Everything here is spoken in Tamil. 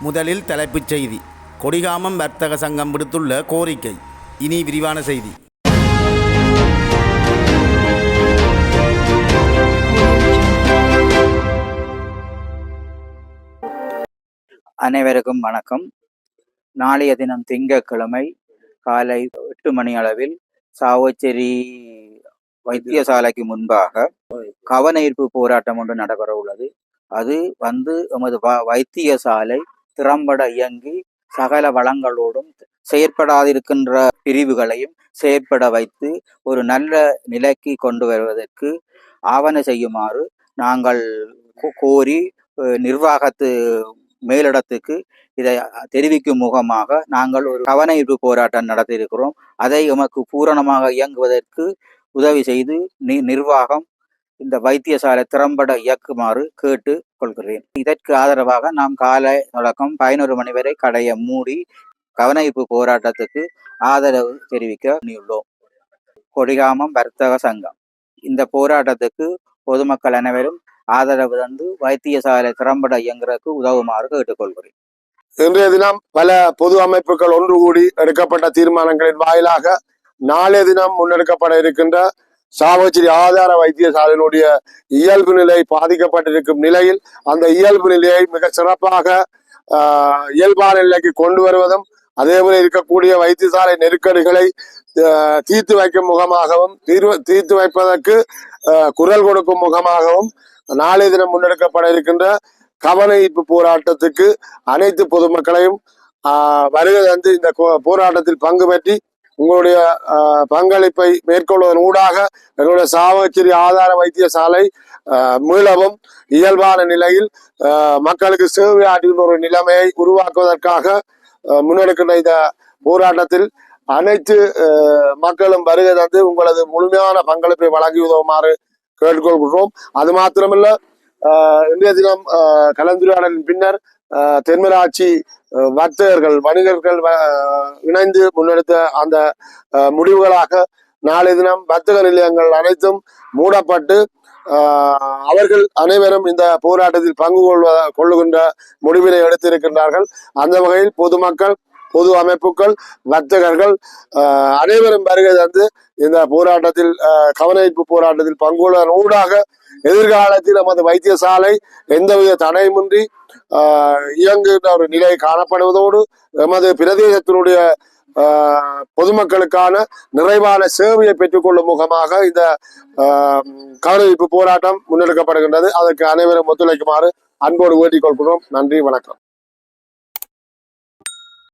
முதலில் தலைப்புச் செய்தி. கொடிகாமம் வர்த்தக சங்கம் விடுத்துள்ள கோரிக்கை. இனி விரிவான செய்தி. அனைவருக்கும் வணக்கம். நாளைய தினம் திங்கட்கிழமை காலை எட்டு மணி அளவில் சாவச்சேரி வைத்தியசாலைக்கு முன்பாக கவன ஈர்ப்பு போராட்டம் ஒன்று நடைபெற உள்ளது அது வந்து எமது வ- வைத்தியசாலை திறம்பட இயங்கி சகல வளங்களோடும் செயற்படாதிருக்கின்ற பிரிவுகளையும் செயற்பட வைத்து ஒரு நல்ல நிலைக்கு கொண்டு வருவதற்கு ஆவண செய்யுமாறு நாங்கள் கோரி நிர்வாகத்து மேலிடத்துக்கு இதை தெரிவிக்கும் முகமாக நாங்கள் ஒரு கவன போராட்டம் நடத்தியிருக்கிறோம். அதை எமக்கு பூரணமாக இயங்குவதற்கு உதவி செய்து நி- நிர்வாகம் இந்த வைத்தியசாலை திறம்பட இயக்குமாறு கேட்டு கொள்கிறேன். இதற்கு ஆதரவாக நாம் காலை தொடக்கம் பதினோரு மணி வரை கடையை மூடி கவன போராட்டத்துக்கு ஆதரவு தெரிவிக்க உள்ளோம் கொடிகாமம் வர்த்தக சங்கம். இந்த போராட்டத்துக்கு பொதுமக்கள் அனைவரும் ஆதரவு தந்து வைத்தியசாலை திறம்பட இயங்குறதுக்கு உதவுமாறு கேட்டுக்கொள்கிறேன். இன்றைய தினம் பல பொது அமைப்புகள் ஒன்று கூடி எடுக்கப்பட்ட தீர்மானங்களின் வாயிலாக நாளைய தினம் முன்னெடுக்கப்பட இருக்கின்ற சாவச்சேரி ஆதார வைத்தியசாலையினுடைய இயல்பு நிலை பாதிக்கப்பட்டிருக்கும் நிலையில் அந்த இயல்பு நிலையை மிக சிறப்பாக இயல்பான நிலைக்கு கொண்டு வருவதும் அதேபோல இருக்கக்கூடிய வைத்தியசாலை நெருக்கடிகளை தீர்த்து வைக்கும் முகமாகவும் தீர்வு தீர்த்து வைப்பதற்கு குரல் கொடுக்கும் முகமாகவும் நாளைய தினம் முன்னெடுக்கப்பட இருக்கின்ற கவன ஈர்ப்பு போராட்டத்துக்கு அனைத்து பொதுமக்களையும் வருகை தந்து இந்த கோ- போராட்டத்தில் பங்கு பெற்றி உங்களுடைய பங்களிப்பை மேற்கொள்வதன் ஊடாக எங்களுடைய சாவகச்சேரி ஆதார வைத்தியசாலை மீளவும் இயல்பான நிலையில் மக்களுக்கு சேவை ஆற்றுகின்ற ஒரு நிலைமையை உருவாக்குவதற்காக முன்னெடுக்கின்ற இந்த போராட்டத்தில் அனைத்து மக்களும் வருகை தந்து உங்களது முழுமையான பங்களிப்பை வழங்கி உதவுமாறு கேட்டுக்கொள்கிறோம் அது மாத்திரமில்லை இன்றைய தினம் ஆஹ், கலந்துரையாடலின் பின்னர் தென்மராட்சி வர்த்தகர்கள் வணிகர்கள் இணைந்து முன்னெடுத்த அந்த முடிவுகளாக நாளை தினம் வர்த்தக நிலையங்கள் அனைத்தும் மூடப்பட்டு ஆஹ், அவர்கள் அனைவரும் இந்த போராட்டத்தில் பங்கு கொள்வ கொள்ளுகின்ற முடிவினை எடுத்திருக்கின்றார்கள். அந்த வகையில் பொதுமக்கள் பொது அமைப்புகள் வர்த்தகர்கள் அனைவரும் வருகை தந்து இந்த போராட்டத்தில் ஆஹ், போராட்டத்தில் பங்குள்ள ஊடாக எதிர்காலத்தில் நமது வைத்தியசாலை எந்தவித தடையுமின்றி இயங்குகின்ற ஒரு நிலை காணப்படுவதோடு நமது பிரதேசத்தினுடைய பொதுமக்களுக்கான நிறைவான சேவையை பெற்றுக்கொள்ளும் முகமாக இந்த ஆஹ், கவனஈர்ப்பு போராட்டம் முன்னெடுக்கப்படுகின்றது. அதற்கு அனைவரும் ஒத்துழைக்குமாறு அன்போடு வேண்டிக் கொள்கிறோம். நன்றி வணக்கம்.